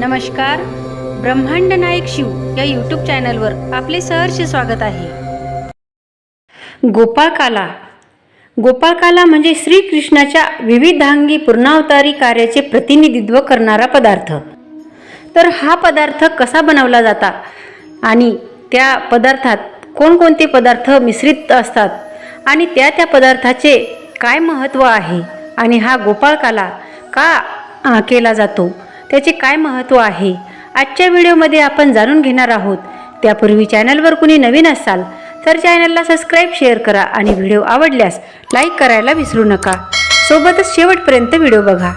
नमस्कार. ब्रह्मांड नायक शिव या यूट्यूब चॅनलवर आपले सहर्ष स्वागत आहे. गोपाळकाला. गोपाळकाला म्हणजे श्रीकृष्णाच्या विविधांगी पूर्णावतारी कार्याचे प्रतिनिधित्व करणारा पदार्थ. तर हा पदार्थ कसा बनवला जाता आणि त्या पदार्थात कोणकोणते पदार्थ मिश्रित असतात आणि त्या त्या पदार्थाचे काय महत्त्व आहे आणि हा गोपाळकाला का केला जातो? त्याचे काय महत्त्व आहे? आजच्या व्हिडिओमध्ये आपण जाणून घेणार आहोत. त्यापूर्वी चॅनलवर कुणी नवीन असाल तर चॅनलला सबस्क्राईब शेअर करा आणि व्हिडिओ आवडल्यास लाईक करायला विसरू नका. सोबतच शेवटपर्यंत व्हिडिओ बघा.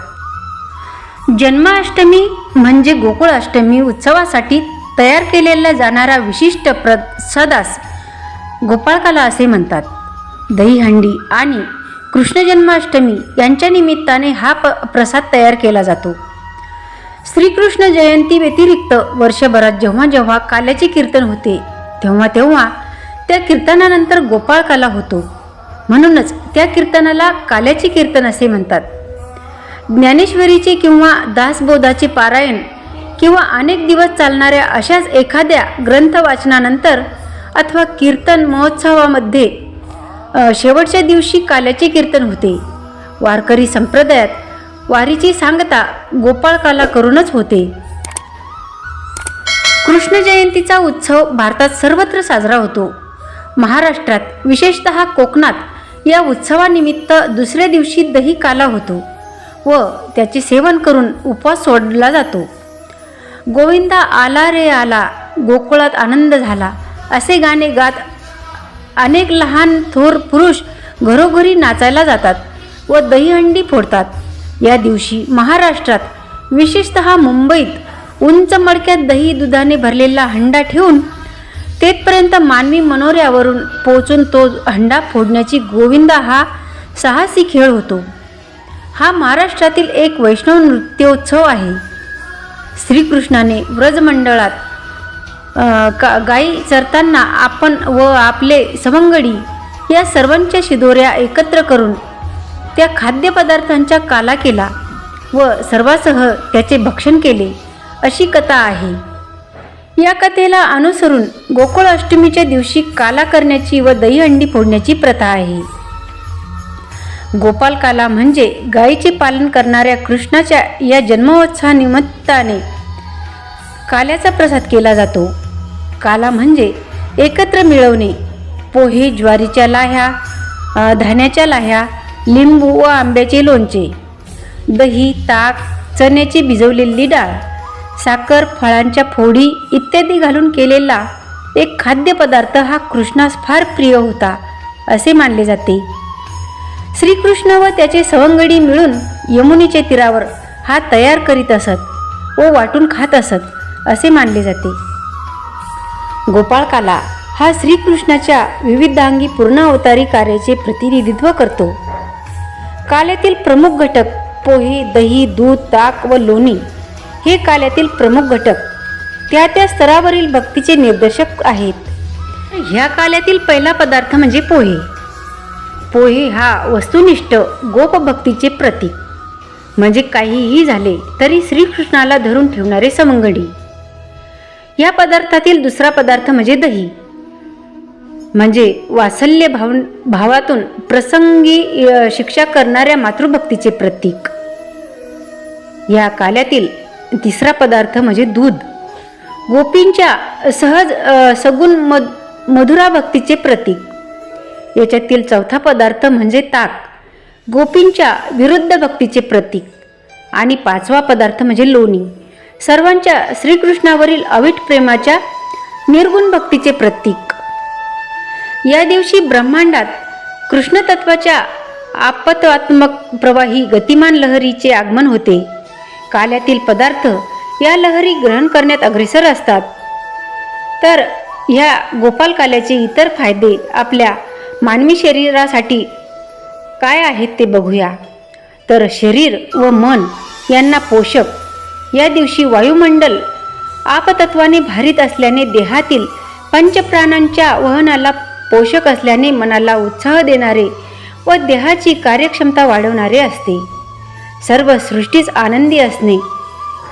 जन्माष्टमी म्हणजे गोकुळाष्टमी उत्सवासाठी तयार केलेला जाणारा विशिष्ट प्र सदास गोपाळकाला असे म्हणतात. दहीहंडी आणि कृष्ण जन्माष्टमी यांच्या निमित्ताने हा प प्रसाद तयार केला जातो. श्रीकृष्ण जयंती व्यतिरिक्त वर्षभरात जेव्हा जेव्हा काल्याचे कीर्तन होते तेव्हा तेव्हा त्या कीर्तनानंतर गोपाळकाला होतो. म्हणूनच त्या कीर्तनाला काल्याचे कीर्तन असे म्हणतात. ज्ञानेश्वरीचे किंवा दासबोधाचे पारायण किंवा अनेक दिवस चालणाऱ्या अशाच एखाद्या ग्रंथ वाचनानंतर अथवा कीर्तन महोत्सवामध्ये शेवटच्या दिवशी काल्याचे कीर्तन होते. वारकरी संप्रदायात वारीची सांगता गोपाळकाला करूनच होते. कृष्ण जयंतीचा उत्सव भारतात सर्वत्र साजरा होतो. महाराष्ट्रात विशेषतः कोकणात या उत्सवानिमित्त दुसऱ्या दिवशी दही काला होतो व त्याचे सेवन करून उपवास सोडला जातो. गोविंदा आला रे आला गोकुळात आनंद झाला असे गाणे गात अनेक लहान थोर पुरुष घरोघरी नाचायला जातात व दहीहंडी फोडतात. या दिवशी महाराष्ट्रात विशेषतः मुंबईत उंच मडक्यात दही दुधाने भरलेला हंडा ठेवून तेथपर्यंत मानवी मनोऱ्यावरून पोहोचून तो हंडा फोडण्याची गोविंदा हा साहसी खेळ होतो. हा महाराष्ट्रातील एक वैष्णव नृत्योत्सव आहे. श्रीकृष्णाने व्रजमंडळात का गाई चरताना आपण व आपले सवंगडी या सर्वांच्या शिदोऱ्या एकत्र करून त्या खाद्यपदार्थांच्या काला केला व सर्वासह त्याचे भक्षण केले. अशी कथा आहे. या कथेला अनुसरून गोकुळ अष्टमीच्या दिवशी काला करण्याची व दहीहंडी फोडण्याची प्रथा आहे. गोपाल काला म्हणजे गायीचे पालन करणाऱ्या कृष्णाच्या या जन्मोत्सवानिमित्ताने काल्याचा प्रसाद केला जातो. काला म्हणजे एकत्र मिळवणे पोहे ज्वारीच्या लाह्या धान्याच्या लाह्या लिंबू व आंब्याचे लोणचे दही ताक चण्याची भिजवलेली डाळ साखर फळांच्या फोडी इत्यादी घालून केलेला एक खाद्यपदार्थ हा कृष्णास फार प्रिय होता असे मानले जाते. श्रीकृष्ण व त्याचे सवंगडी मिळून यमुनीच्या तीरावर हा तयार करीत असत व वाटून खात असत असे मानले जाते. गोपाळकाला हा श्रीकृष्णाच्या विविधांगी पूर्णावतारी कार्याचे प्रतिनिधित्व करतो. काल्यातील प्रमुख घटक पोहे दही दूध ताक व लोणी हे काल्यातील प्रमुख घटक. त्या त्या स्तरावरील भक्तीचे निर्देशक आहेत. ह्या काल्यातील पहिला पदार्थ म्हणजे पोहे. पोहे हा वस्तुनिष्ठ गोपभक्तीचे प्रतीक. म्हणजे काहीही झाले तरी श्रीकृष्णाला धरून ठेवणारे सवंगडी या पदार्थातील दुसरा पदार्थ म्हणजे दही. म्हणजे वात्सल्य भाव भावातून प्रसंगी शिक्षा करणाऱ्या मातृभक्तीचे प्रतीक. या काल्यातील तिसरा पदार्थ म्हणजे दूध. गोपींच्या सहज सगुण मध मधुरा भक्तीचे प्रतीक. याच्यातील चौथा पदार्थ म्हणजे ताक. गोपींच्या विरुद्ध भक्तीचे प्रतीक. आणि पाचवा पदार्थ म्हणजे लोणी. सर्वांच्या श्रीकृष्णावरील अवीट प्रेमाच्या निर्गुण भक्तीचे प्रतीक. या दिवशी ब्रह्मांडात कृष्णतत्वाच्या आपत्वात्मक प्रवाही गतिमान लहरीचे आगमन होते. काल्यातील पदार्थ या लहरी ग्रहण करण्यात अग्रेसर असतात. तर ह्या गोपाल काल्याचे इतर फायदे आपल्या मानवी शरीरासाठी काय आहेत ते बघूया. तर शरीर व मन यांना पोषक या दिवशी वायुमंडल आपतत्वाने भारित असल्याने देहातील पंचप्राणांच्या वहनाला पोषक असल्याने मनाला उत्साह देणारे व देहाची कार्यक्षमता वाढवणारे असते. सर्व सृष्टीच आनंदी असणे.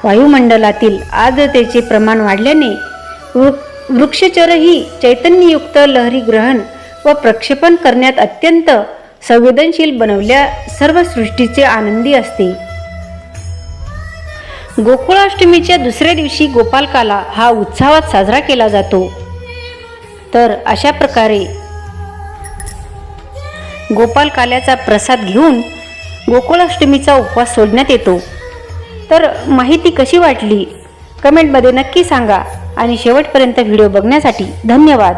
वायुमंडलातील आर्द्रतेचे प्रमाण वाढल्याने वृ वृक्षचरही चैतन्ययुक्त लहरी ग्रहण व प्रक्षेपण करण्यात अत्यंत संवेदनशील बनवल्या सर्व सृष्टीचे आनंदी असते. गोकुळाष्टमीच्या दुसऱ्या दिवशी गोपालकाला हा उत्साहात साजरा केला जातो. तर अशा प्रकारे गोपालकाल्याचा प्रसाद घेऊन गोकुळाष्टमीचा उपवास सोडण्यात येतो. तर माहिती कशी वाटली? कमेंटमध्ये नक्की सांगा आणि शेवटपर्यंत व्हिडिओ बघण्यासाठी धन्यवाद.